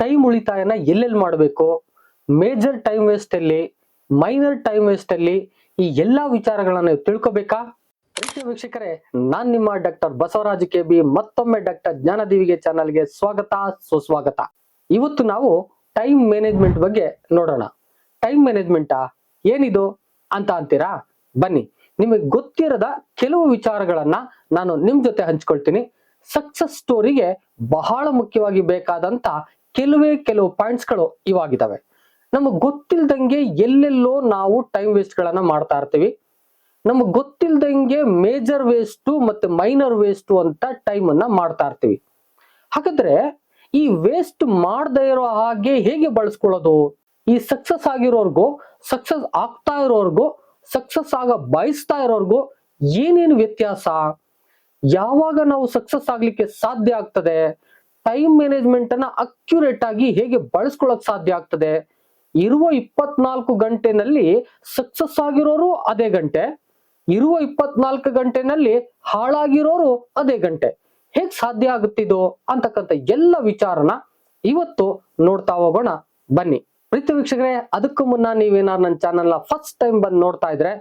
Time ಉಳಿತಾಯನ ಎಲ್ಲೆಲ್ಲಿ ಮಾಡಬೇಕು? ಮೇಜರ್ ಟೈಮ್ ವೇಸ್ಟ್ ಅಲ್ಲಿ, ಮೈನರ್ ಟೈಮ್ ವೇಸ್ಟ್ ಅಲ್ಲಿ ಈ ಎಲ್ಲಾ ವಿಚಾರಗಳನ್ನ ತಿಳ್ಕೋಬೇಕಾ? ಪ್ರೀತಿಯ ವೀಕ್ಷಕರೇ, ನಾನ್ ನಿಮ್ಮ ಡಾಕ್ಟರ್ ಬಸವರಾಜ್ ಕೆ ಬಿ, ಮತ್ತೊಮ್ಮೆ ಡಾಕ್ಟರ್ ಜ್ಞಾನದೀವಿಗೆ ಚಾನಲ್ಗೆ ಸ್ವಾಗತ, ಸುಸ್ವಾಗತ. ಇವತ್ತು ನಾವು ಟೈಮ್ ಮ್ಯಾನೇಜ್ಮೆಂಟ್ ಬಗ್ಗೆ ನೋಡೋಣ. ಟೈಮ್ ಮ್ಯಾನೇಜ್ಮೆಂಟಾ? ಏನಿದು ಅಂತ ಅಂತೀರಾ? ಬನ್ನಿ, ನಿಮಗೆ ಗೊತ್ತಿರದ ಕೆಲವು ವಿಚಾರಗಳನ್ನ ನಾನು ನಿಮ್ ಜೊತೆ ಹಂಚ್ಕೊಳ್ತೀನಿ. ಸಕ್ಸಸ್ ಸ್ಟೋರಿಗೆ ಬಹಳ ಮುಖ್ಯವಾಗಿ ಬೇಕಾದಂತ ಕೆಲವೇ ಕೆಲವು ಪಾಯಿಂಟ್ಸ್ಗಳು ಇವಾಗಿದ್ದಾವೆ ನಮಗೆ ಗೊತ್ತಿಲ್ದಂಗೆ ಎಲ್ಲೆಲ್ಲೋ ನಾವು ಟೈಮ್ ವೇಸ್ಟ್ ಗಳನ್ನ ಮಾಡ್ತಾ ಇರ್ತೀವಿ. ನಮಗೆ ಗೊತ್ತಿಲ್ದಂಗೆ ಮೇಜರ್ ವೇಸ್ಟು ಮತ್ತೆ ಮೈನರ್ ವೇಸ್ಟು ಅಂತ ಟೈಮ್ ಅನ್ನ ಮಾಡ್ತಾ ಇರ್ತೀವಿ. ಹಾಗಾದ್ರೆ ಈ ವೇಸ್ಟ್ ಮಾಡದೇ ಇರೋ ಹಾಗೆ ಹೇಗೆ ಬಳಸ್ಕೊಳ್ಳೋದು? ಈ ಸಕ್ಸಸ್ ಆಗಿರೋರ್ಗು ಸಕ್ಸಸ್ ಆಗ್ತಾ ಇರೋರ್ಗು ಸಕ್ಸಸ್ ಆಗ ಬಯಸ್ತಾ ಇರೋರ್ಗು ಏನೇನು ವ್ಯತ್ಯಾಸ? ಯಾವಾಗ ನಾವು ಸಕ್ಸಸ್ ಆಗ್ಲಿಕ್ಕೆ ಸಾಧ್ಯ ಆಗ್ತದೆ? ಟೈಮ್ ಮ್ಯಾನೇಜ್ಮೆಂಟ್ ಅನ್ನ ಅಕ್ಯುರೇಟ್ ಆಗಿ ಹೇಗೆ ಬಳಸ್ಕೊಳಕ್ ಸಾಧ್ಯ ಆಗ್ತದೆ? ಇರುವ ಇಪ್ಪತ್ನಾಲ್ಕು ಗಂಟೆನಲ್ಲಿ ಸಕ್ಸಸ್ ಆಗಿರೋರು ಅದೇ ಗಂಟೆ, ಇರುವ ಇಪ್ಪತ್ನಾಲ್ಕು ಗಂಟೆನಲ್ಲಿ ಹಾಳಾಗಿರೋರು ಅದೇ ಗಂಟೆ. ಹೇಗ್ ಸಾಧ್ಯ ಆಗುತ್ತಿದೋ ಅಂತಕ್ಕಂಥ ಎಲ್ಲ ವಿಚಾರನ ಇವತ್ತು ನೋಡ್ತಾ ಹೋಗೋಣ. ಬನ್ನಿ. ಪ್ರೀತಿ ವೀಕ್ಷಕರೇ, ಅದಕ್ಕೂ ಮುನ್ನ ನೀವೇನಾದ್ರು ನನ್ನ ಚಾನೆಲ್ ಫಸ್ಟ್ ಟೈಮ್ ಬಂದು ನೋಡ್ತಾ ಇದ್ರೆ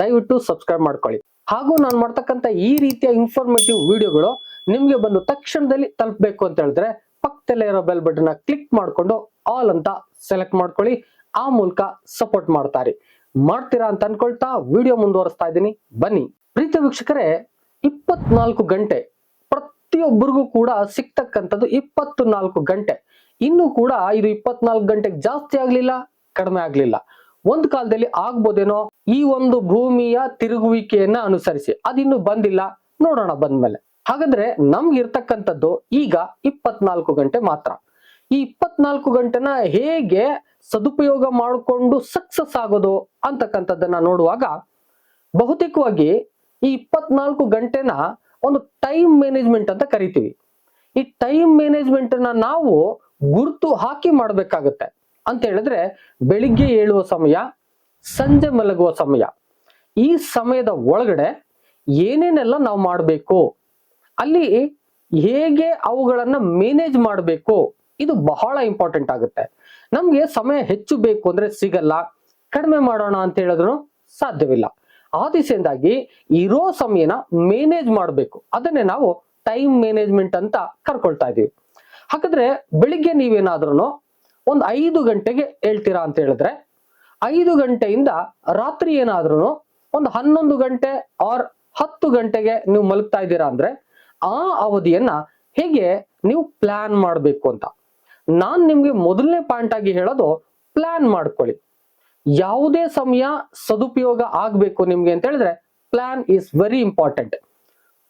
ದಯವಿಟ್ಟು ಸಬ್ಸ್ಕ್ರೈಬ್ ಮಾಡ್ಕೊಳ್ಳಿ. ಹಾಗೂ ನಾನು ಮಾಡ್ತಕ್ಕಂಥ ಈ ರೀತಿಯ ಇನ್ಫಾರ್ಮೇಟಿವ್ ವಿಡಿಯೋಗಳು ನಿಮ್ಗೆ ಬಂದು ತಕ್ಷಣದಲ್ಲಿ ತಲುಪಬೇಕು ಅಂತ ಹೇಳಿದ್ರೆ ಪಕ್ಕದಲ್ಲೇ ಇರೋ ಬೆಲ್ ಬಟನ್ ಕ್ಲಿಕ್ ಮಾಡ್ಕೊಂಡು ಆಲ್ ಅಂತ ಸೆಲೆಕ್ಟ್ ಮಾಡ್ಕೊಳ್ಳಿ. ಆ ಮೂಲಕ ಸಪೋರ್ಟ್ ಮಾಡ್ತಾರೆ. ಮಾಡ್ತೀರಾ ಅಂತ ಅನ್ಕೊಳ್ತಾ ವಿಡಿಯೋ ಮುಂದುವರಿಸ್ತಾ ಇದ್ದೀನಿ. ಬನ್ನಿ. ಪ್ರೀತಿ ವೀಕ್ಷಕರೇ, ಇಪ್ಪತ್ನಾಲ್ಕು ಗಂಟೆ ಪ್ರತಿಯೊಬ್ಬರಿಗೂ ಕೂಡ ಸಿಗ್ತಕ್ಕಂಥದ್ದು ಇಪ್ಪತ್ತು ನಾಲ್ಕು ಗಂಟೆ. ಇನ್ನು ಕೂಡ ಇದು ಇಪ್ಪತ್ನಾಲ್ಕು ಗಂಟೆಗೆ ಜಾಸ್ತಿ ಆಗ್ಲಿಲ್ಲ, ಕಡಿಮೆ ಆಗ್ಲಿಲ್ಲ. ಒಂದು ಕಾಲದಲ್ಲಿ ಆಗ್ಬೋದೇನೋ ಈ ಒಂದು ಭೂಮಿಯ ತಿರುಗುವಿಕೆಯನ್ನ ಅನುಸರಿಸಿ. ಅದಿನ್ನು ಬಂದಿಲ್ಲ, ನೋಡೋಣ ಬಂದ್ಮೇಲೆ. ಹಾಗಾದ್ರೆ ನಮ್ಗೆ ಇರ್ತಕ್ಕಂಥದ್ದು ಈಗ ಇಪ್ಪತ್ನಾಲ್ಕು ಗಂಟೆ ಮಾತ್ರ. ಈ ಇಪ್ಪತ್ನಾಲ್ಕು ಗಂಟೆನ ಹೇಗೆ ಸದುಪಯೋಗ ಮಾಡಿಕೊಂಡು ಸಕ್ಸಸ್ ಆಗೋದು ಅಂತಕ್ಕಂಥದ್ದನ್ನ ನೋಡುವಾಗ ಬಹುತೇಕವಾಗಿ ಈ ಇಪ್ಪತ್ನಾಲ್ಕು ಗಂಟೆನ ಒಂದು ಟೈಮ್ ಮ್ಯಾನೇಜ್ಮೆಂಟ್ ಅಂತ ಕರಿತೀವಿ. ಈ ಟೈಮ್ ಮ್ಯಾನೇಜ್ಮೆಂಟ್ನ ನಾವು ಗುರುತು ಹಾಕಿ ಮಾಡಬೇಕಾಗುತ್ತೆ. ಅಂತ ಹೇಳಿದ್ರೆ ಬೆಳಿಗ್ಗೆ ಏಳುವ ಸಮಯ, ಸಂಜೆ ಮಲಗುವ ಸಮಯ. ಈ ಸಮಯದ ಒಳಗಡೆ ಏನೇನೆಲ್ಲ ನಾವು ಮಾಡಬೇಕು? ಅಲ್ಲಿ ಹೇಗೆ ಅವುಗಳನ್ನ ಮ್ಯಾನೇಜ್ ಮಾಡಬೇಕು? ಇದು ಬಹಳ ಇಂಪಾರ್ಟೆಂಟ್ ಆಗುತ್ತೆ. ನಮ್ಗೆ ಸಮಯ ಹೆಚ್ಚು ಬೇಕು ಅಂದ್ರೆ ಸಿಗಲ್ಲ. ಕಡಿಮೆ ಮಾಡೋಣ ಅಂತ ಹೇಳಿದ್ರು ಸಾಧ್ಯವಿಲ್ಲ. ಆ ದಿಸೆಯಿಂದಾಗಿ ಇರೋ ಸಮಯನ ಮ್ಯಾನೇಜ್ ಮಾಡಬೇಕು. ಅದನ್ನೇ ನಾವು ಟೈಮ್ ಮ್ಯಾನೇಜ್ಮೆಂಟ್ ಅಂತ ಕರ್ಕೊಳ್ತಾ ಇದೀವಿ. ಹಾಗಾದ್ರೆ ಬೆಳಿಗ್ಗೆ ನೀವೇನಾದ್ರೂ ಒಂದು ಐದು ಗಂಟೆಗೆ ಹೇಳ್ತೀರಾ ಅಂತ ಹೇಳಿದ್ರೆ, ಐದು ಗಂಟೆಯಿಂದ ರಾತ್ರಿ ಏನಾದ್ರೂ ಒಂದು ಹನ್ನೊಂದು ಗಂಟೆ ಆರ್ ಹತ್ತು ಗಂಟೆಗೆ ನೀವು ಮಲಗ್ತಾ ಇದ್ದೀರಾ ಅಂದ್ರೆ ಆ ಅವಧಿಯನ್ನ ಹೇಗೆ ನೀವು ಪ್ಲಾನ್ ಮಾಡಬೇಕು ಅಂತ. ನಾನ್ ನಿಮ್ಗೆ ಮೊದಲನೇ ಪಾಯಿಂಟ್ ಆಗಿ ಹೇಳೋದು ಪ್ಲಾನ್ ಮಾಡ್ಕೊಳ್ಳಿ. ಯಾವುದೇ ಸಮಯ ಸದುಪಯೋಗ ಆಗ್ಬೇಕು ನಿಮ್ಗೆ ಅಂತ ಹೇಳಿದ್ರೆ plan is very important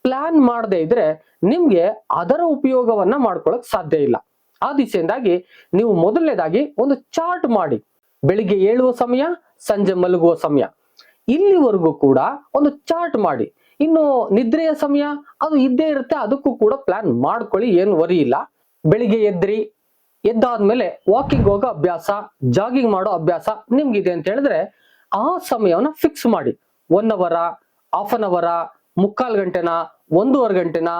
plan ಮಾಡದೇ ಇದ್ರೆ ನಿಮ್ಗೆ ಅದರ ಉಪಯೋಗವನ್ನ ಮಾಡ್ಕೊಳಕ್ ಸಾಧ್ಯ ಇಲ್ಲ. ಆ ದಿಸೆಯಿಂದಾಗಿ ನೀವು ಮೊದಲನೇದಾಗಿ ಒಂದು ಚಾರ್ಟ್ ಮಾಡಿ. ಬೆಳಿಗ್ಗೆ ಏಳುವ ಸಮಯ, ಸಂಜೆ ಮಲಗುವ ಸಮಯ. ಇಲ್ಲಿವರೆಗೂ ಕೂಡ ಒಂದು ಚಾರ್ಟ್ ಮಾಡಿ. ಇನ್ನು ನಿದ್ರೆಯ ಸಮಯ, ಅದು ಇದ್ದೇ ಇರುತ್ತೆ, ಅದಕ್ಕೂ ಕೂಡ ಪ್ಲಾನ್ ಮಾಡ್ಕೊಳ್ಳಿ, ಏನು ವರಿ ಇಲ್ಲ. ಬೆಳಿಗ್ಗೆ ಎದ್ರಿ, ಎದ್ದಾದ್ಮೇಲೆ ವಾಕಿಂಗ್ ಹೋಗೋ ಅಭ್ಯಾಸ ಜಾಗಿಂಗ್ ಮಾಡೋ ಅಭ್ಯಾಸ ನಿಮ್ಗಿದೆ ಅಂತ ಹೇಳಿದ್ರೆ ಆ ಸಮಯವನ್ನ ಫಿಕ್ಸ್ ಮಾಡಿ. ಒನ್ ಅವರ ಹಾಫ್ ಅನ್ ಅವರ ಮುಕ್ಕಾಲ್ ಗಂಟೆನ, ಒಂದೂವರೆ ಗಂಟೆನ,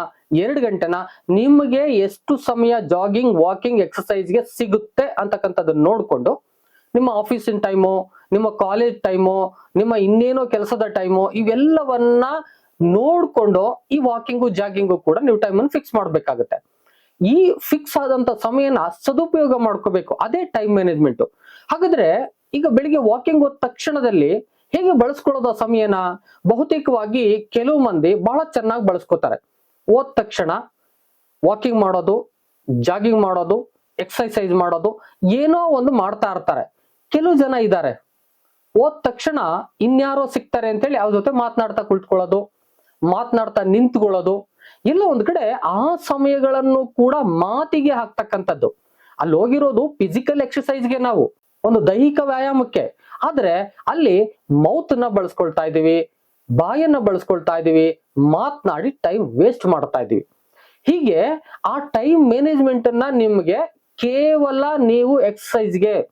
ಎರಡು ಗಂಟೆನ ನಿಮಗೆ ಎಷ್ಟು ಸಮಯ ಜಾಗಿಂಗ್ ವಾಕಿಂಗ್ ಎಕ್ಸಸೈಸ್ಗೆ ಸಿಗುತ್ತೆ ಅಂತಕ್ಕಂಥದ್ದನ್ನ ನೋಡಿಕೊಂಡು ನಿಮ್ಮ ಆಫೀಸಿನ ಟೈಮು ನಿಮ್ಮ ಕಾಲೇಜ್ ಟೈಮು ನಿಮ್ಮ ಇನ್ನೇನೋ ಕೆಲಸದ ಟೈಮು ಇವೆಲ್ಲವನ್ನ ನೋಡ್ಕೊಂಡು ಈ ವಾಕಿಂಗು ಜಾಗಿಂಗು ಕೂಡ ನೀವು ಟೈಮನ್ನು ಫಿಕ್ಸ್ ಮಾಡ್ಬೇಕಾಗುತ್ತೆ. ಈ ಫಿಕ್ಸ್ ಆದಂತ ಸಮಯನ ಸದುಪಯೋಗ ಮಾಡ್ಕೋಬೇಕು. ಅದೇ ಟೈಮ್ ಮ್ಯಾನೇಜ್ಮೆಂಟ್ ಹಾಗಾದ್ರೆ ಈಗ ಬೆಳಿಗ್ಗೆ ವಾಕಿಂಗ್ ಹೋದ ತಕ್ಷಣದಲ್ಲಿ ಹೇಗೆ ಬಳಸ್ಕೊಳ್ಳೋದು ಸಮಯನ? ಬಹುತೇಕವಾಗಿ ಕೆಲವು ಮಂದಿ ಬಹಳ ಚೆನ್ನಾಗಿ ಬಳಸ್ಕೋತಾರೆ. ಹೋದ ತಕ್ಷಣ ವಾಕಿಂಗ್ ಮಾಡೋದು ಜಾಗಿಂಗ್ ಮಾಡೋದು ಎಕ್ಸರ್ಸೈಸ್ ಮಾಡೋದು, ಏನೋ ಒಂದು ಮಾಡ್ತಾ ಇರ್ತಾರೆ. ಕೆಲವು ಜನ ಇದ್ದಾರೆ. ಹೋದ ತಕ್ಷಣ ಇನ್ಯಾರೋ ಸಿಗ್ತಾರೆ ಅಂತೇಳಿ ಅವ್ರ ಜೊತೆ ಮಾತನಾಡ್ತಾ ಕುಳಿತುಕೊಳ್ಳೋದು. ಮಾತನಾಡ್ತಾ ನಿಂತ್ಕೊಳ್ಳೋದು. ಇಲ್ಲ ಒಂದ್ ಕಡೆ ಆ ಸಮಯಗಳನ್ನು ಕೂಡ ಮಾತಿಗೆ ಹಾಕ್ತಕ್ಕಂಥದ್ದು. ಅಲ್ಲಿ ಹೋಗಿರೋದು ಫಿಸಿಕಲ್ ಎಕ್ಸಸೈಸ್ಗೆ ನಾವು, ಒಂದು ದೈಹಿಕ ವ್ಯಾಯಾಮಕ್ಕೆ. ಆದ್ರೆ ಅಲ್ಲಿ ಮೌತ್ನ ಬಳಸ್ಕೊಳ್ತಾ ಇದೀವಿ ಬಾಯನ್ನ ಬಳಸ್ಕೊಳ್ತಾ ಇದೀವಿ ಮಾತನಾಡಿ ಟೈಮ್ ವೇಸ್ಟ್ ಮಾಡ್ತಾ ಇದೀವಿ ಹೀಗೆ ಆ ಟೈಮ್ ಮ್ಯಾನೇಜ್ಮೆಂಟ್ ಅನ್ನ ನಿಮ್ಗೆ ಕೇವಲ ನೀವು ಎಕ್ಸಸೈಸ್ಗೆ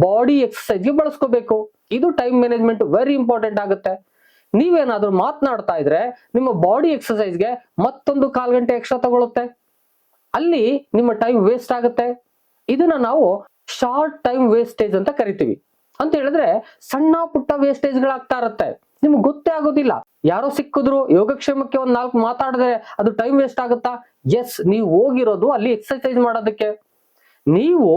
ಬಾಡಿ ಎಕ್ಸಸೈಸ್ಗೆ ಬಳಸ್ಕೋಬೇಕು. ಇದು ಟೈಮ್ ಮ್ಯಾನೇಜ್ಮೆಂಟ್ ವೆರಿ ಇಂಪಾರ್ಟೆಂಟ್ ಆಗುತ್ತೆ. ನೀವೇನಾದ್ರೂ ಮಾತನಾಡ್ತಾ ಇದ್ರೆ ನಿಮ್ಮ ಬಾಡಿ ಎಕ್ಸಸೈಸ್ಗೆ ಮತ್ತೊಂದು ಕಾಲ್ ಗಂಟೆ ಎಕ್ಸ್ಟ್ರಾ ತಗೊಳುತ್ತೆ. ಅಲ್ಲಿ ನಿಮ್ಮ ಟೈಮ್ ವೇಸ್ಟ್ ಆಗುತ್ತೆ. ಇದನ್ನ ನಾವು ಶಾರ್ಟ್ ಟೈಮ್ ವೇಸ್ಟೇಜ್ ಅಂತ ಕರಿತೀವಿ. ಅಂತ ಹೇಳಿದ್ರೆ ಸಣ್ಣ ಪುಟ್ಟ ವೇಸ್ಟೇಜ್ ಗಳಾಗ್ತಾ ಇರುತ್ತೆ. ನಿಮ್ಗೆ ಗೊತ್ತೇ ಆಗೋದಿಲ್ಲ. ಯಾರೋ ಸಿಕ್ಕಿದ್ರು ಯೋಗಕ್ಷೇಮಕ್ಕೆ ಒಂದ್ ನಾಲ್ಕು ಮಾತಾಡಿದ್ರೆ ಅದು ಟೈಮ್ ವೇಸ್ಟ್ ಆಗುತ್ತಾ? ಎಸ್ ನೀವು ಹೋಗಿರೋದು ಅಲ್ಲಿ ಎಕ್ಸರ್ಸೈಸ್ ಮಾಡೋದಕ್ಕೆ. ನೀವು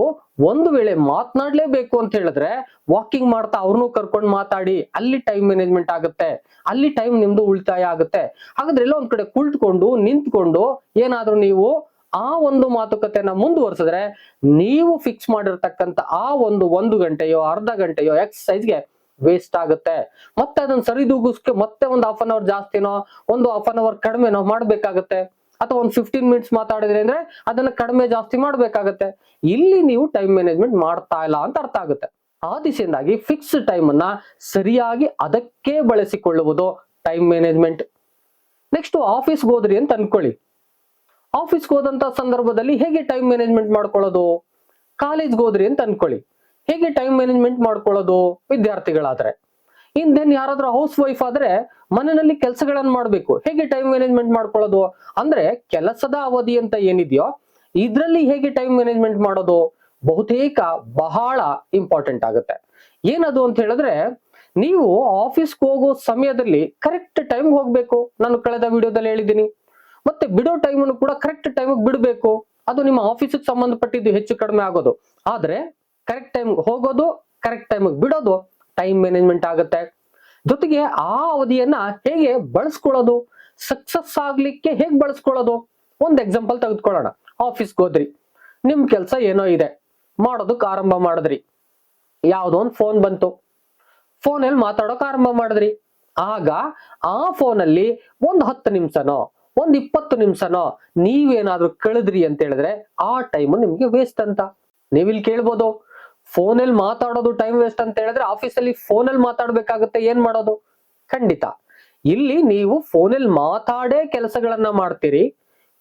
ಒಂದು ವೇಳೆ ಮಾತನಾಡ್ಲೇಬೇಕು ಅಂತ ಹೇಳಿದ್ರೆ ವಾಕಿಂಗ್ ಮಾಡ್ತಾ ಅವ್ರನ್ನೂ ಕರ್ಕೊಂಡು ಮಾತಾಡಿ, ಅಲ್ಲಿ ಟೈಮ್ ಮ್ಯಾನೇಜ್ಮೆಂಟ್ ಆಗುತ್ತೆ, ಅಲ್ಲಿ ಟೈಮ್ ನಿಮ್ದು ಉಳಿತಾಯ ಆಗುತ್ತೆ. ಹಾಗಾದ್ರೆ ಎಲ್ಲ ಒಂದ್ ಕಡೆ ಕುಳಿತುಕೊಂಡು, ನಿಂತ್ಕೊಂಡು ಏನಾದ್ರೂ ನೀವು ಆ ಒಂದು ಮಾತುಕತೆನ ಮುಂದುವರಿಸಿದ್ರೆ ನೀವು ಫಿಕ್ಸ್ ಮಾಡಿರ್ತಕ್ಕಂಥ ಆ ಒಂದು ಒಂದು ಗಂಟೆಯೋ, ಅರ್ಧ ಗಂಟೆಯೋ ಎಕ್ಸಸೈಸ್ಗೆ ವೇಸ್ಟ್ ಆಗುತ್ತೆ. ಮತ್ತೆ ಅದನ್ನ ಸರಿದೂಗಿಸ್ಕೆ ಮತ್ತೆ ಒಂದು ಹಾಫ್ ಅನ್ ಅವರ್ ಜಾಸ್ತಿನೋ, ಒಂದು ಹಾಫ್ ಅನ್ ಅವರ್ ಕಡಿಮೆನೋ ಮಾಡ್ಬೇಕಾಗತ್ತೆ. ಅಥವಾ ಒಂದು ಫಿಫ್ಟೀನ್ ಮಿನಿಟ್ಸ್ ಮಾತಾಡಿದ್ರೆ ಅಂದ್ರೆ ಅದನ್ನ ಕಡಿಮೆ ಜಾಸ್ತಿ ಮಾಡ್ಬೇಕಾಗತ್ತೆ. ಇಲ್ಲಿ ನೀವು ಟೈಮ್ ಮ್ಯಾನೇಜ್ಮೆಂಟ್ ಮಾಡ್ತಾ ಇಲ್ಲ ಅಂತ ಅರ್ಥ ಆಗುತ್ತೆ. ಆ ದಿಸೆಯಿಂದಾಗಿ ಫಿಕ್ಸ್ ಟೈಮ್ ಅನ್ನ ಸರಿಯಾಗಿ ಅದಕ್ಕೆ ಬಳಸಿಕೊಳ್ಳುವುದು ಟೈಮ್ ಮ್ಯಾನೇಜ್ಮೆಂಟ್ ನೆಕ್ಸ್ಟ್ ಆಫೀಸ್ಗೆ ಹೋದ್ರಿ ಅಂತ ಅನ್ಕೊಳ್ಳಿ. ಆಫೀಸ್ಗೆ ಹೋದಂತ ಸಂದರ್ಭದಲ್ಲಿ ಹೇಗೆ ಟೈಮ್ ಮ್ಯಾನೇಜ್ಮೆಂಟ್ ಮಾಡ್ಕೊಳ್ಳೋದು? ಕಾಲೇಜ್ಗೆ ಹೋದ್ರಿ ಅಂತ ಅನ್ಕೊಳ್ಳಿ. ಹೇಗೆ ಟೈಮ್ ಮ್ಯಾನೇಜ್ಮೆಂಟ್ ಮಾಡ್ಕೊಳ್ಳೋದು? ವಿದ್ಯಾರ್ಥಿಗಳಾದ್ರೆ. ಇನ್ ದೆನ್ ಯಾರಾದ್ರೂ ಹೌಸ್ ವೈಫ್ ಆದ್ರೆ ಮನೆಯಲ್ಲಿ ಕೆಲಸಗಳನ್ನ ಮಾಡಬೇಕು. ಹೇಗೆ ಟೈಮ್ ಮ್ಯಾನೇಜ್ಮೆಂಟ್ ಮಾಡ್ಕೊಳ್ಳೋದು? ಅಂದ್ರೆ ಕೆಲಸದ ಅವಧಿ ಅಂತ ಏನಿದೆಯೋ, ಇದರಲ್ಲಿ ಹೇಗೆ ಟೈಮ್ ಮ್ಯಾನೇಜ್ಮೆಂಟ್ ಮಾಡೋದು? ಬಹುತೇಕ ಬಹಳ ಇಂಪಾರ್ಟೆಂಟ್ ಆಗುತ್ತೆ. ಏನದು ಅಂತ ಹೇಳಿದ್ರೆ, ನೀವು ಆಫೀಸ್ಗೆ ಹೋಗೋ ಸಮಯದಲ್ಲಿ ಕರೆಕ್ಟ್ ಟೈಮ್ ಹೋಗ್ಬೇಕು. ನಾನು ಕಳೆದ ವಿಡಿಯೋದಲ್ಲಿ ಹೇಳಿದ್ದೀನಿ. ಮತ್ತೆ ಬಿಡೋ ಟೈಮ್ ಅನ್ನು ಕೂಡ ಕರೆಕ್ಟ್ ಟೈಮ್ ಬಿಡಬೇಕು. ಅದು ನಿಮ್ಮ ಆಫೀಸಿಗೆ ಸಂಬಂಧಪಟ್ಟಿದ್ದು ಹೆಚ್ಚು ಕಡಿಮೆ ಆಗೋದು. ಆದ್ರೆ ಕರೆಕ್ಟ್ ಟೈಮ್ ಹೋಗೋದು ಕರೆಕ್ಟ್ ಟೈಮ್ ಬಿಡೋದು. ಟೈಮ್ ಮ್ಯಾನೇಜ್ಮೆಂಟ್ ಆಗುತ್ತೆ. ಜೊತೆಗೆ ಆ ಅವಧಿಯನ್ನ ಹೇಗೆ ಬಳಸ್ಕೊಳ್ಳೋದು? ಸಕ್ಸಸ್ ಆಗ್ಲಿಕ್ಕೆ ಹೇಗೆ ಬಳಸ್ಕೊಳ್ಳೋದು? ಒಂದು ಎಕ್ಸಾಂಪಲ್ ತೆಗೆದುಕೊಳ್ಳೋಣ. ಆಫೀಸ್ಗೆ ಹೋದ್ರಿ. ನಿಮ್ ಕೆಲಸ ಏನೋ ಇದೆ. ಮಾಡೋದಕ್ಕೆ ಆರಂಭ ಮಾಡಿದ್ರಿ. ಯಾವುದೋ ಒಂದು ಫೋನ್ ಬಂತು. ಫೋನಲ್ಲಿ ಮಾತಾಡೋಕ್ ಆರಂಭ ಮಾಡಿದ್ರಿ. ಆಗ ಆ ಫೋನಲ್ಲಿ ಒಂದು ಹತ್ತು ನಿಮಿಷನೋ, ಒಂದ್ ಇಪ್ಪತ್ತು ನಿಮಿಷನೋ ನೀವೇನಾದ್ರೂ ಕಳೆದ್ರಿ ಅಂತ ಹೇಳಿದ್ರೆ ಆ ಟೈಮ್ ನಿಮ್ಗೆ ವೇಸ್ಟ್ ಅಂತ. ನೀವಿಲ್ಲಿ ಕೇಳ್ಬೋದು. ಫೋನಲ್ಲಿ ಮಾತಾಡೋದು ಟೈಮ್ ವೇಸ್ಟ್ ಅಂತ ಹೇಳಿದ್ರೆ ಆಫೀಸಲ್ಲಿ ಫೋನಲ್ಲಿ ಮಾತಾಡ್ಬೇಕಾಗುತ್ತೆ, ಏನ್ ಮಾಡೋದು? ಖಂಡಿತ. ಇಲ್ಲಿ ನೀವು ಫೋನಲ್ಲಿ ಮಾತಾಡೇ ಕೆಲಸಗಳನ್ನ ಮಾಡ್ತೀರಿ.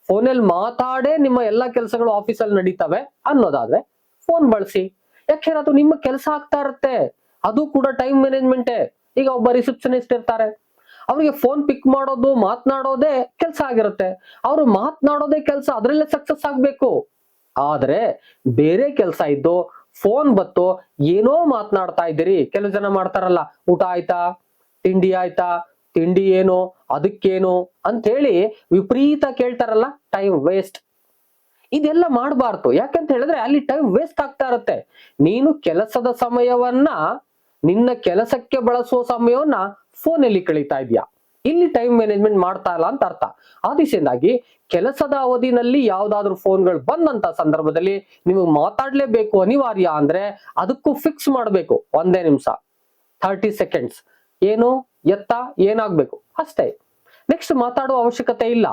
ಫೋನಲ್ಲಿ ಮಾತಾಡೇ ನಿಮ್ಮ ಎಲ್ಲಾ ಕೆಲಸಗಳು ಆಫೀಸಲ್ಲಿ ನಡೀತವೆ ಅನ್ನೋದಾದ್ರೆ ಫೋನ್ ಬಳಸಿ. ಯಾಕೆಂದ್ರೆ ಅದು ನಿಮ್ಮ ಕೆಲಸ ಆಗ್ತಾ ಇರುತ್ತೆ, ಅದು ಕೂಡ ಟೈಮ್ ಮ್ಯಾನೇಜ್ಮೆಂಟೇ ಈಗ ಒಬ್ಬ ರಿಸೆಪ್ಷನಿಸ್ಟ್ ಇರ್ತಾರೆ. ಅವ್ರಿಗೆ ಫೋನ್ ಪಿಕ್ ಮಾಡೋದು, ಮಾತನಾಡೋದೇ ಕೆಲಸ ಆಗಿರುತ್ತೆ. ಅವರು ಮಾತನಾಡೋದೇ ಕೆಲಸ, ಅದರಲ್ಲೇ ಸಕ್ಸಸ್ ಆಗ್ಬೇಕು. ಆದ್ರೆ ಬೇರೆ ಕೆಲಸ ಇದ್ದು ಫೋನ್ ಬತ್ತು ಏನೋ ಮಾತನಾಡ್ತಾ ಇದ್ದೀರಿ. ಕೆಲವು ಜನ ಮಾಡ್ತಾರಲ್ಲ, ಊಟ ಆಯ್ತಾ? ತಿಂಡಿ ಆಯ್ತಾ? ತಿಂಡಿ ಏನು? ಅದಕ್ಕೇನು? ಅಂತ ಹೇಳಿ ವಿಪರೀತ ಕೇಳ್ತಾರಲ್ಲ ಟೈಮ್ ವೇಸ್ಟ್ ಇದೆಲ್ಲ ಮಾಡಬಾರ್ದು. ಯಾಕಂತ ಹೇಳಿದ್ರೆ ಅಲ್ಲಿ ಟೈಮ್ ವೇಸ್ಟ್ ಆಗ್ತಾ ಇರುತ್ತೆ. ನೀನು ಕೆಲಸದ ಸಮಯವನ್ನ, ನಿನ್ನ ಕೆಲಸಕ್ಕೆ ಬಳಸುವ ಸಮಯವನ್ನ ಫೋನಲ್ಲಿ ಕಳೀತಾ ಇದೀಯಾ ಇಲ್ಲಿ ಟೈಮ್ ಮ್ಯಾನೇಜ್ಮೆಂಟ್ ಮಾಡ್ತಾ ಇಲ್ಲ ಅಂತ ಅರ್ಥ. ಆ ದಿಶೆಯಿಂದಾಗಿ ಕೆಲಸದ ಅವಧಿನಲ್ಲಿ ಯಾವ್ದಾದ್ರು ಫೋನ್ಗಳು ಬಂದಂತ ಸಂದರ್ಭದಲ್ಲಿ ನೀವು ಮಾತಾಡ್ಲೇಬೇಕು ಅನಿವಾರ್ಯ ಅಂದ್ರೆ ಅದಕ್ಕೂ ಫಿಕ್ಸ್ ಮಾಡಬೇಕು ಒಂದೇ ನಿಮಿಷ ಥರ್ಟಿ ಸೆಕೆಂಡ್ಸ್ ಏನು? ಎತ್ತ? ಏನಾಗ್ಬೇಕು? ಅಷ್ಟೇ. ನೆಕ್ಸ್ಟ್ ಮಾತಾಡುವ ಅವಶ್ಯಕತೆ ಇಲ್ಲ.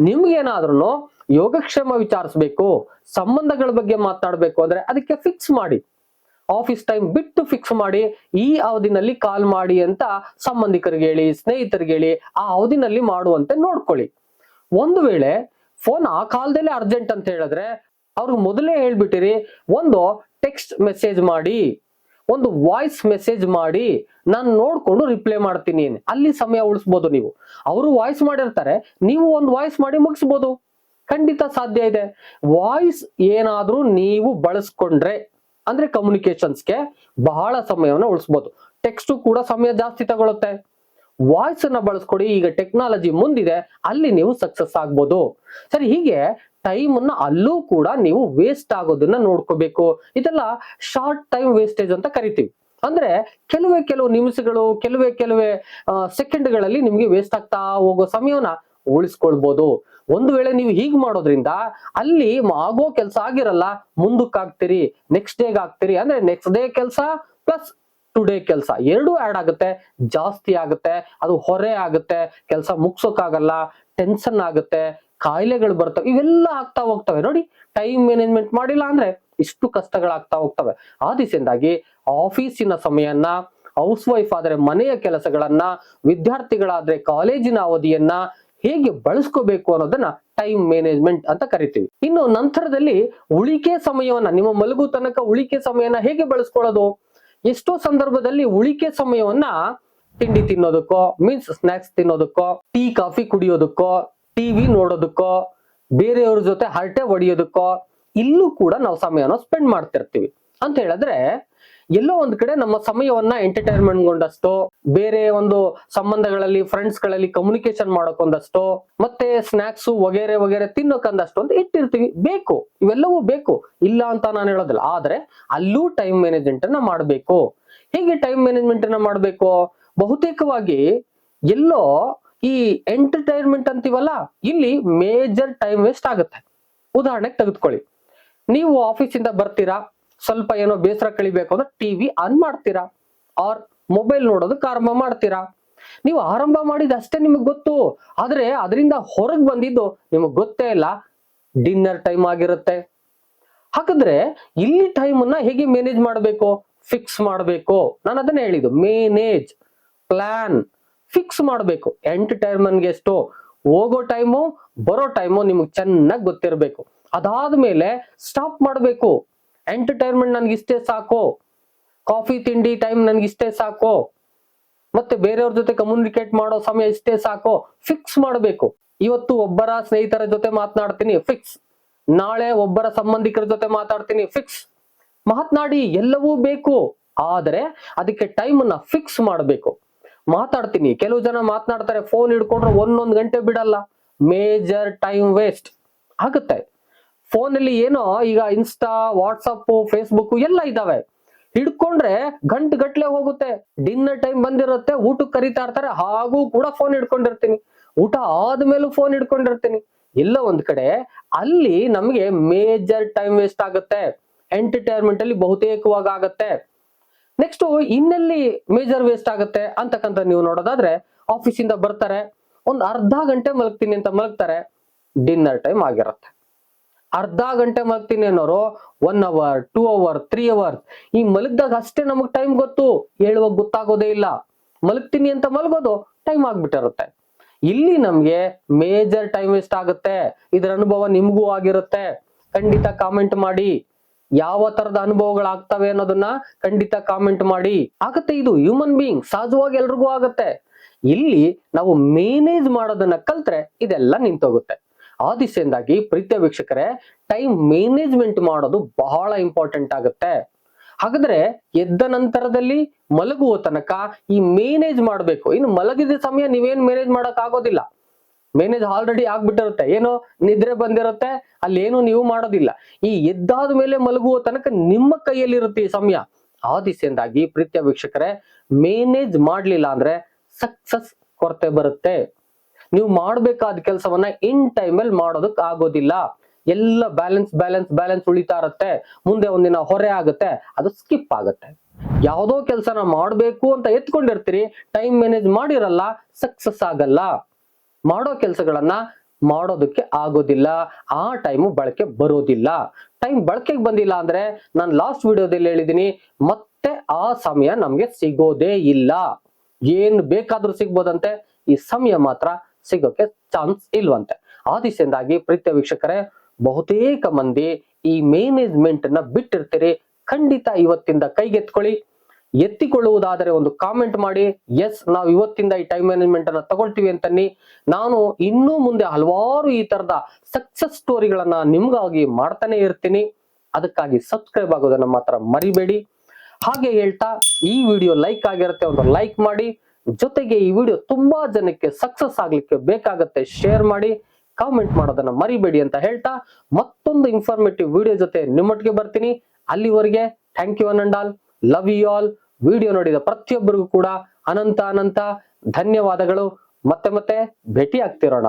ನಿಮ್ಗೇನಾದ್ರೂ ಯೋಗಕ್ಷೇಮ ವಿಚಾರಿಸ್ಬೇಕು, ಸಂಬಂಧಗಳ ಬಗ್ಗೆ ಮಾತಾಡ್ಬೇಕು ಅಂದ್ರೆ ಅದಕ್ಕೆ ಫಿಕ್ಸ್ ಮಾಡಿ. ಆಫೀಸ್ ಟೈಮ್ ಬಿಟ್ಟು ಫಿಕ್ಸ್ ಮಾಡಿ, ಈ ಅವಧಿನಲ್ಲಿ ಕಾಲ್ ಮಾಡಿ ಅಂತ ಸಂಬಂಧಿಕರಿಗೆ ಹೇಳಿ, ಸ್ನೇಹಿತರಿಗೆ ಹೇಳಿ, ಆ ಅವಧಿನಲ್ಲಿ ಮಾಡುವಂತೆ ನೋಡ್ಕೊಳ್ಳಿ. ಒಂದು ವೇಳೆ ಫೋನ್ ಆ ಕಾಲದಲ್ಲೇ ಅರ್ಜೆಂಟ್ ಅಂತ ಹೇಳಿದ್ರೆ ಅವ್ರಿಗೆ ಮೊದಲೇ ಹೇಳ್ಬಿಟ್ಟಿರಿ, ಒಂದು ಟೆಕ್ಸ್ಟ್ ಮೆಸೇಜ್ ಮಾಡಿ, ಒಂದು ವಾಯ್ಸ್ ಮೆಸೇಜ್ ಮಾಡಿ, ನಾನು ನೋಡ್ಕೊಂಡು ರಿಪ್ಲೈ ಮಾಡ್ತೀನಿ ಅಲ್ಲಿ ಸಮಯ ಉಳಿಸ್ಬೋದು ನೀವು. ಅವರು ವಾಯ್ಸ್ ಮಾಡಿರ್ತಾರೆ, ನೀವು ಒಂದು ವಾಯ್ಸ್ ಮಾಡಿ ಮುಗಿಸ್ಬೋದು. ಖಂಡಿತ ಸಾಧ್ಯ ಇದೆ. ವಾಯ್ಸ್ ಏನಾದ್ರೂ ನೀವು ಬಳಸ್ಕೊಂಡ್ರೆ ಅಂದ್ರೆ ಕಮ್ಯುನಿಕೇಶನ್ಸ್ಗೆ ಬಹಳ ಸಮಯವನ್ನು ಉಳಿಸ್ಬೋದು. ಟೆಕ್ಸ್ಟ್ ಕೂಡ ಸಮಯ ಜಾಸ್ತಿ ತಗೊಳುತ್ತೆ. ವಾಯ್ಸ್ ಅನ್ನ ಬಳಸ್ಕೊಡಿ, ಈಗ ಟೆಕ್ನಾಲಜಿ ಮುಂದಿದೆ, ಅಲ್ಲಿ ನೀವು ಸಕ್ಸಸ್ ಆಗ್ಬೋದು. ಸರಿ, ಹೀಗೆ ಟೈಮ್ ಅಲ್ಲೂ ಕೂಡ ನೀವು ವೇಸ್ಟ್ ಆಗೋದನ್ನ ನೋಡ್ಕೋಬೇಕು. ಇದೆಲ್ಲ ಶಾರ್ಟ್ ಟೈಮ್ ವೇಸ್ಟೇಜ್ ಅಂತ ಕರಿತೀವಿ. ಅಂದ್ರೆ ಕೆಲವೇ ಕೆಲವು ನಿಮಿಷಗಳು, ಕೆಲವೇ ಕೆಲವೇ ಸೆಕೆಂಡ್ಗಳಲ್ಲಿ ನಿಮ್ಗೆ ವೇಸ್ಟ್ ಆಗ್ತಾ ಹೋಗೋ ಸಮಯವನ್ನ ಉಳಿಸ್ಕೊಳ್ಬಹುದು ಒಂದು ವೇಳೆ ನೀವು ಹೀಗೆ ಮಾಡೋದ್ರಿಂದ ಅಲ್ಲಿ ಆಗೋ ಕೆಲಸ ಆಗಿರಲ್ಲ, ಮುಂದಕ್ಕೆ ನೆಕ್ಸ್ಟ್ ಡೇಗೆ ಆಗ್ತೀರಿ, ಅಂದ್ರೆ ನೆಕ್ಸ್ಟ್ ಡೇ ಕೆಲಸ ಪ್ಲಸ್ ಟುಡೇ ಕೆಲಸ. ಎರಡೂ ಆಡ್ ಆಗುತ್ತೆ, ಜಾಸ್ತಿ ಆಗುತ್ತೆ, ಅದು ಹೊರೆ ಆಗುತ್ತೆ, ಕೆಲಸ ಮುಗ್ಸೋಕ್ಕಾಗಲ್ಲ ಟೆನ್ಷನ್ ಆಗುತ್ತೆ, ಕಾಯಿಲೆಗಳು ಬರ್ತವೆ, ಇವೆಲ್ಲ ಆಗ್ತಾ ಹೋಗ್ತವೆ. ನೋಡಿ ಟೈಮ್ ಮ್ಯಾನೇಜ್ಮೆಂಟ್ ಮಾಡಿಲ್ಲ ಅಂದ್ರೆ ಇಷ್ಟು ಕಷ್ಟಗಳಾಗ್ತಾ ಹೋಗ್ತವೆ. ಆ ದಿಸೆಯಿಂದಾಗಿ ಆಫೀಸಿನ ಸಮಯನ್ನ ಹೌಸ್ ವೈಫ್ ಆದ್ರೆ ಮನೆಯ ಕೆಲಸಗಳನ್ನ, ವಿದ್ಯಾರ್ಥಿಗಳಾದ್ರೆ ಕಾಲೇಜಿನ ಅವಧಿಯನ್ನ ಹೇಗೆ ಬಳಸ್ಕೋಬೇಕು ಅನ್ನೋದನ್ನ ಟೈಮ್ ಮ್ಯಾನೇಜ್ಮೆಂಟ್ ಅಂತ ಕರಿತೀವಿ. ಇನ್ನು ನಂತರದಲ್ಲಿ ಉಳಿಕೆ ಸಮಯವನ್ನ, ನಿಮ್ಮ ಮಲಗು ತನಕ ಉಳಿಕೆ ಸಮಯನ ಹೇಗೆ ಬಳಸ್ಕೊಳ್ಳೋದು? ಎಷ್ಟೋ ಸಂದರ್ಭದಲ್ಲಿ ಉಳಿಕೆ ಸಮಯವನ್ನ ತಿಂಡಿ ತಿನ್ನೋದಕ್ಕೋ ಮೀನ್ಸ್ ಸ್ನಾಕ್ಸ್ ತಿನ್ನೋದಕ್ಕೋ, ಟೀ, ಕಾಫಿ ಕುಡಿಯೋದಕ್ಕೋ ಟಿವಿ ನೋಡೋದಕ್ಕೋ, ಬೇರೆಯವ್ರ ಜೊತೆ ಹರಟೆ ಹೊಡಿಯೋದಕ್ಕೋ, ಇಲ್ಲೂ ಕೂಡ ನಾವು ಸಮಯನ ಸ್ಪೆಂಡ್ ಮಾಡ್ತಿರ್ತೀವಿ. ಅಂತ ಹೇಳಿದ್ರೆ ಎಲ್ಲೋ ಒಂದ್ ಕಡೆ ನಮ್ಮ ಸಮಯವನ್ನ ಎಂಟರ್ಟೈನ್ಮೆಂಟ್ ಗೊಂಡಷ್ಟು ಬೇರೆ ಒಂದು ಸಂಬಂಧಗಳಲ್ಲಿ ಫ್ರೆಂಡ್ಸ್ಗಳಲ್ಲಿ ಕಮ್ಯುನಿಕೇಶನ್ ಮಾಡೋಕೊಂದಷ್ಟು, ಮತ್ತೆ ಸ್ನಾಕ್ಸ್ ವಗೇರೆ ವಗೇರೆ ತಿನ್ನೋಕಂದಷ್ಟು ಅಂತ ಇಟ್ಟಿರ್ತೀವಿ. ಬೇಕು. ಇವೆಲ್ಲವೂ ಬೇಕು. ಇಲ್ಲ ಅಂತ ನಾನು ಹೇಳೋದಿಲ್ಲ. ಆದ್ರೆ ಅಲ್ಲೂ ಟೈಮ್ ಮ್ಯಾನೇಜ್ಮೆಂಟ್ ಅನ್ನ ಮಾಡಬೇಕು. ಹೇಗೆ ಟೈಮ್ ಮ್ಯಾನೇಜ್ಮೆಂಟ್ ಅನ್ನ ಮಾಡಬೇಕು? ಬಹುತೇಕವಾಗಿ ಎಲ್ಲೋ ಈ ಎಂಟರ್ಟೈನ್ಮೆಂಟ್ ಅಂತೀವಲ್ಲ, ಇಲ್ಲಿ ಮೇಜರ್ ಟೈಮ್ ವೇಸ್ಟ್ ಆಗುತ್ತೆ. ಉದಾಹರಣೆಗೆ ತೆಗೆದುಕೊಳ್ಳಿ. ನೀವು ಆಫೀಸಿಂದ ಬರ್ತೀರಾ? ಸ್ವಲ್ಪ ಏನೋ ಬೇಸರ ಕಳಿಬೇಕು ಅಂದ್ರೆ ಟಿವಿ ಆನ್ ಮಾಡ್ತೀರಾ? ಆರ್ ಮೊಬೈಲ್ ನೋಡೋದಕ್ಕೆ ಆರಂಭ ಮಾಡ್ತೀರಾ? ನೀವು ಆರಂಭ ಮಾಡಿದ ಅಷ್ಟೇ ನಿಮಗೆ ಗೊತ್ತು. ಆದ್ರೆ ಅದರಿಂದ ಹೊರಗೆ ಬಂದಿದ್ದು ನಿಮಗೆ ಗೊತ್ತೇ ಇಲ್ಲ. ಡಿನ್ನರ್ ಟೈಮ್ ಆಗಿರುತ್ತೆ. ಹಾಗಾದ್ರೆ ಇಲ್ಲಿ ಟೈಮ್ ಅನ್ನ ಹೇಗೆ ಮ್ಯಾನೇಜ್ ಮಾಡಬೇಕು? ಫಿಕ್ಸ್ ಮಾಡಬೇಕು. ನಾನು ಅದನ್ನ ಹೇಳಿದ್ದು. ಮೇನೇಜ್ ಪ್ಲಾನ್ ಫಿಕ್ಸ್ ಮಾಡಬೇಕು. ಎಂಟರ್ಟೈನ್ಮೆಂಟ್ಗೆ ಎಷ್ಟು ಹೋಗೋ ಟೈಮು ಬರೋ ಟೈಮು ನಿಮ್ಗೆ ಚೆನ್ನಾಗಿ ಗೊತ್ತಿರಬೇಕು. ಅದಾದ್ಮೇಲೆ ಸ್ಟಾಪ್ ಮಾಡಬೇಕು. ಎಂಟರ್ಟೈನ್ಮೆಂಟ್ ನನ್ಗೆ ಇಷ್ಟೇ ಸಾಕು. ಕಾಫಿ ತಿಂಡಿ ಟೈಮ್ ನನ್ಗೆ ಇಷ್ಟೇ ಸಾಕು. ಮತ್ತೆ ಬೇರೆಯವ್ರ ಜೊತೆ ಕಮ್ಯುನಿಕೇಟ್ ಮಾಡೋ ಸಮಯ ಇಷ್ಟೇ ಸಾಕು. ಫಿಕ್ಸ್ ಮಾಡಬೇಕು. ಇವತ್ತು ಒಬ್ಬರ ಸ್ನೇಹಿತರ ಜೊತೆ ಮಾತನಾಡ್ತೀನಿ. ಫಿಕ್ಸ್ ನಾಳೆ ಒಬ್ಬರ ಸಂಬಂಧಿಕರ ಜೊತೆ ಮಾತಾಡ್ತೀನಿ. ಫಿಕ್ಸ್ ಮಾತನಾಡಿ ಎಲ್ಲವೂ ಬೇಕು. ಆದರೆ ಅದಕ್ಕೆ ಟೈಮ್ ಅನ್ನ ಫಿಕ್ಸ್ ಮಾಡಬೇಕು. ಮಾತಾಡ್ತೀನಿ. ಕೆಲವು ಜನ ಮಾತನಾಡ್ತಾರೆ ಫೋನ್ ಹಿಡ್ಕೊಂಡ್ರೆ ಒಂದೊಂದು ಗಂಟೆ ಬಿಡಲ್ಲ. ಮೇಜರ್ ಟೈಮ್ ವೇಸ್ಟ್ ಆಗುತ್ತೆ. ಫೋನಲ್ಲಿ ಏನೋ ಈಗ ಇನ್ಸ್ಟಾ ವಾಟ್ಸಪ್ ಫೇಸ್ಬುಕ್ ಎಲ್ಲ ಇದಾವೆ. ಹಿಡ್ಕೊಂಡ್ರೆ ಗಂಟು ಗಟ್ಲೆ ಹೋಗುತ್ತೆ. ಡಿನ್ನರ್ ಟೈಮ್ ಬಂದಿರುತ್ತೆ, ಊಟಕ್ಕೆ ಕರಿತಾ ಇರ್ತಾರೆ, ಹಾಗೂ ಕೂಡ ಫೋನ್ ಹಿಡ್ಕೊಂಡಿರ್ತೀನಿ. ಊಟ ಆದ್ಮೇಲೂ ಫೋನ್ ಹಿಡ್ಕೊಂಡಿರ್ತೀನಿ. ಎಲ್ಲ ಒಂದ್ ಕಡೆ, ಅಲ್ಲಿ ನಮಗೆ ಮೇಜರ್ ಟೈಮ್ ವೇಸ್ಟ್ ಆಗುತ್ತೆ. ಎಂಟರ್ಟೈನ್ಮೆಂಟ್ ಅಲ್ಲಿ ಬಹುತೇಕವಾಗಿ ಆಗತ್ತೆ. ನೆಕ್ಸ್ಟ್ ಇನ್ನೆಲ್ಲಿ ಮೇಜರ್ ವೇಸ್ಟ್ ಆಗುತ್ತೆ ಅಂತಕ್ಕಂಥ ನೀವು ನೋಡೋದಾದ್ರೆ ಆಫೀಸಿಂದ ಬರ್ತಾರೆ. ಒಂದ್ ಅರ್ಧ ಗಂಟೆ ಮಲಗ್ತೀನಿ ಅಂತ ಮಲಗ್ತಾರೆ. ಡಿನ್ನರ್ ಟೈಮ್ ಆಗಿರುತ್ತೆ. ಅರ್ಧ ಗಂಟೆ ಮಲಗ್ತೀನಿ ಅನ್ನೋರು one hour two hour three hour ಈ ಮಲಗ್ದಾಗ ಅಷ್ಟೇ ನಮಗ್ ಟೈಮ್ ಗೊತ್ತು. ಹೇಳುವಾಗ ಗೊತ್ತಾಗೋದೇ ಇಲ್ಲ. ಮಲಗ್ತೀನಿ ಅಂತ ಮಲಗೋದು ಟೈಮ್ ಆಗ್ಬಿಟ್ಟಿರುತ್ತೆ. ಇಲ್ಲಿ ನಮ್ಗೆ ಮೇಜರ್ ಟೈಮ್ ವೇಸ್ಟ್ ಆಗುತ್ತೆ. ಇದರ ಅನುಭವ ನಿಮ್ಗೂ ಆಗಿರುತ್ತೆ. ಖಂಡಿತ ಕಾಮೆಂಟ್ ಮಾಡಿ. ಯಾವ ತರದ ಅನುಭವಗಳಾಗ್ತವೆ ಅನ್ನೋದನ್ನ ಖಂಡಿತ ಕಾಮೆಂಟ್ ಮಾಡಿ. ಆಗತ್ತೆ ಇದು ಹ್ಯೂಮನ್ ಬೀಯಿಂಗ್ ಸಹಜವಾಗಿ ಎಲ್ರಿಗೂ ಆಗತ್ತೆ. ಇಲ್ಲಿ ನಾವು ಮೇನೇಜ್ ಮಾಡೋದನ್ನ ಕಲ್ತ್ರೆ ಇದೆಲ್ಲ ನಿಂತೋಗುತ್ತೆ. ಆ ದಿಸೆಯಿಂದಾಗಿ ಪ್ರೀತಿಯ ವೀಕ್ಷಕರೇ ಟೈಮ್ ಮೇನೇಜ್ಮೆಂಟ್ ಮಾಡೋದು ಬಹಳ ಇಂಪಾರ್ಟೆಂಟ್ ಆಗುತ್ತೆ. ಹಾಗಾದ್ರೆ ಎದ್ದ ನಂತರದಲ್ಲಿ ಮಲಗುವ ತನಕ ಈ ಮೇನೇಜ್ ಮಾಡಬೇಕು. ಇನ್ನು ಮಲಗಿದ ಸಮಯ ನೀವೇನ್ ಮೇನೇಜ್ ಮಾಡಕ್ ಆಗೋದಿಲ್ಲ. ಮೇನೇಜ್ ಆಲ್ರೆಡಿ ಆಗ್ಬಿಟ್ಟಿರುತ್ತೆ. ಏನೋ? ನಿದ್ರೆ ಬಂದಿರುತ್ತೆ. ಅಲ್ಲಿ ಏನು ನೀವು ಮಾಡೋದಿಲ್ಲ. ಈ ಎದ್ದಾದ ಮೇಲೆ ಮಲಗುವ ತನಕ ನಿಮ್ಮ ಕೈಯಲ್ಲಿರುತ್ತೆ ಈ ಸಮಯ. ಆ ದಿಸೆಯಿಂದಾಗಿ ಪ್ರೀತಿಯ ವೀಕ್ಷಕರೇ ಮೇನೇಜ್ ಮಾಡ್ಲಿಲ್ಲ ಅಂದ್ರೆ ಸಕ್ಸಸ್ ಕೊರತೆ ಬರುತ್ತೆ. ನೀವು ಮಾಡಬೇಕಾದ ಕೆಲಸವನ್ನ ಇನ್ ಟೈಮಲ್ಲಿ ಮಾಡೋದಕ್ಕೆ ಆಗೋದಿಲ್ಲ. ಎಲ್ಲ ಬ್ಯಾಲೆನ್ಸ್ ಬ್ಯಾಲೆನ್ಸ್ ಬ್ಯಾಲೆನ್ಸ್ ಉಳಿತಾ ಇರುತ್ತೆ. ಮುಂದೆ ಒಂದಿನ ಹೊರೆ ಆಗುತ್ತೆ. ಅದು ಸ್ಕಿಪ್ ಆಗುತ್ತೆ. ಯಾವುದೋ ಕೆಲಸನ ಮಾಡಬೇಕು ಅಂತ ಎತ್ಕೊಂಡಿರ್ತೀರಿ ಟೈಮ್ ಮ್ಯಾನೇಜ್ ಮಾಡಿರಲ್ಲ ಸಕ್ಸಸ್ ಆಗಲ್ಲ. ಮಾಡೋ ಕೆಲಸಗಳನ್ನ ಮಾಡೋದಕ್ಕೆ ಆಗೋದಿಲ್ಲ. ಆ ಟೈಮು ಬಳಕೆ ಬರೋದಿಲ್ಲ. ಟೈಮ್ ಬಳಕೆಗೆ ಬಂದಿಲ್ಲ ಅಂದ್ರೆ ನಾನು ಲಾಸ್ಟ್ ವಿಡಿಯೋದಲ್ಲಿ ಹೇಳಿದೀನಿ, ಮತ್ತೆ ಆ ಸಮಯ ನಮ್ಗೆ ಸಿಗೋದೇ ಇಲ್ಲ. ಏನ್ ಬೇಕಾದ್ರೂ ಸಿಗ್ಬೋದಂತೆ, ಈ ಸಮಯ ಮಾತ್ರ ಸಿಗೋಕೆ ಚಾನ್ಸ್ ಇಲ್ವಂತೆ. ಆ ದಿಸೆಯಿಂದಾಗಿ ಪ್ರೀತಿಯ ವೀಕ್ಷಕರೇ, ಬಹುತೇಕ ಮಂದಿ ಈ ಮ್ಯಾನೇಜ್ಮೆಂಟ್ನ ಬಿಟ್ಟಿರ್ತೀರಿ. ಖಂಡಿತ ಇವತ್ತಿಂದ ಕೈಗೆತ್ಕೊಳ್ಳಿ ಎತ್ತಿಕೊಳ್ಳುವುದಾದರೆ ಒಂದು ಕಾಮೆಂಟ್ ಮಾಡಿ. ಎಸ್ ನಾವು ಇವತ್ತಿಂದ ಈ ಟೈಮ್ ಮ್ಯಾನೇಜ್ಮೆಂಟ್ ಅನ್ನ ತಗೊಳ್ತೀವಿ ಅಂತನ್ನಿ. ನಾನು ಇನ್ನೂ ಮುಂದೆ ಹಲವಾರು ಈ ತರದ ಸಕ್ಸಸ್ ಸ್ಟೋರಿಗಳನ್ನ ನಿಮ್ಗಾಗಿ ಮಾಡ್ತಾನೆ ಇರ್ತೀನಿ. ಅದಕ್ಕಾಗಿ ಸಬ್ಸ್ಕ್ರೈಬ್ ಆಗೋದನ್ನ ಮಾತ್ರ ಮರಿಬೇಡಿ. ಹಾಗೆ ಹೇಳ್ತಾ, ಈ ವಿಡಿಯೋ ಲೈಕ್ ಆಗಿರುತ್ತೆ, ಒಂದು ಲೈಕ್ ಮಾಡಿ. ಜೊತೆಗೆ ಈ ವಿಡಿಯೋ ತುಂಬಾ ಜನಕ್ಕೆ ಸಕ್ಸಸ್ ಆಗ್ಲಿಕ್ಕೆ ಬೇಕಾಗತ್ತೆ. ಶೇರ್ ಮಾಡಿ ಕಾಮೆಂಟ್ ಮಾಡೋದನ್ನ ಮರಿಬೇಡಿ ಅಂತ ಹೇಳ್ತಾ ಮತ್ತೊಂದು ಇನ್ಫಾರ್ಮೇಟಿವ್ ವಿಡಿಯೋ ಜೊತೆ ನಿಮ್ಮೊಟ್ಟಿಗೆ ಬರ್ತೀನಿ. ಅಲ್ಲಿವರೆಗೆ thank you and all love you all video ನೋಡಿದ ಪ್ರತಿಯೊಬ್ಬರಿಗೂ ಕೂಡ ಅನಂತ ಅನಂತ ಧನ್ಯವಾದಗಳು. ಮತ್ತೆ ಮತ್ತೆ ಭೇಟಿ ಆಗ್ತಿರೋಣ